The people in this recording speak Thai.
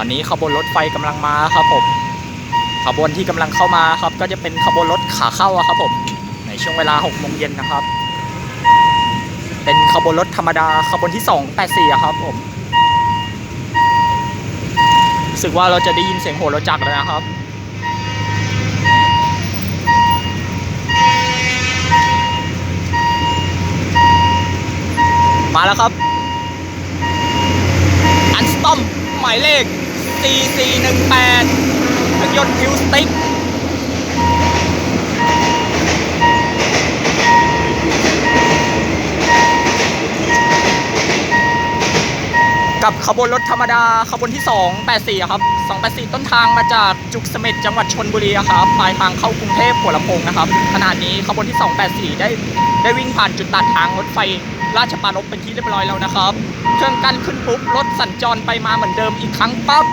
ตอนนี้ขบวนรถไฟกำลังมาครับผมขบวนที่กำลังเข้ามาครับ ก็จะเป็นขบวนรถขาเข้าครับผมในช่วงเวลา6โมงเย็นนะครับ เป็นขบวนรถธรรมดาขบวนที่284อะครับผมรู้สึกว่าเราจะได้ยินเสียงโหรถจักรแล้วนะครับมาแล้วครับ อันสตอมหมายเลข 4418เครื่องยนต์ฟิวสติกกับขบวนรถธรรมดาขบวนที่ 284 ครับ 284 ต้นทางมาจากจุกเสม็ดจังหวัดชนบุรีครับปลายทางเข้ากรุงเทพหัวลำโพงนะครับขณะนี้ขบวนที่ 284 ได้ได้วิ่งผ่านจุดตัดทางรถไฟราชปารภเป็นที่เรียบร้อยแล้วนะครับ เครื่องกั้นขึ้นปุ๊บรถสัญจรไปมาเหมือนเดิมอีกครั้งปั๊บ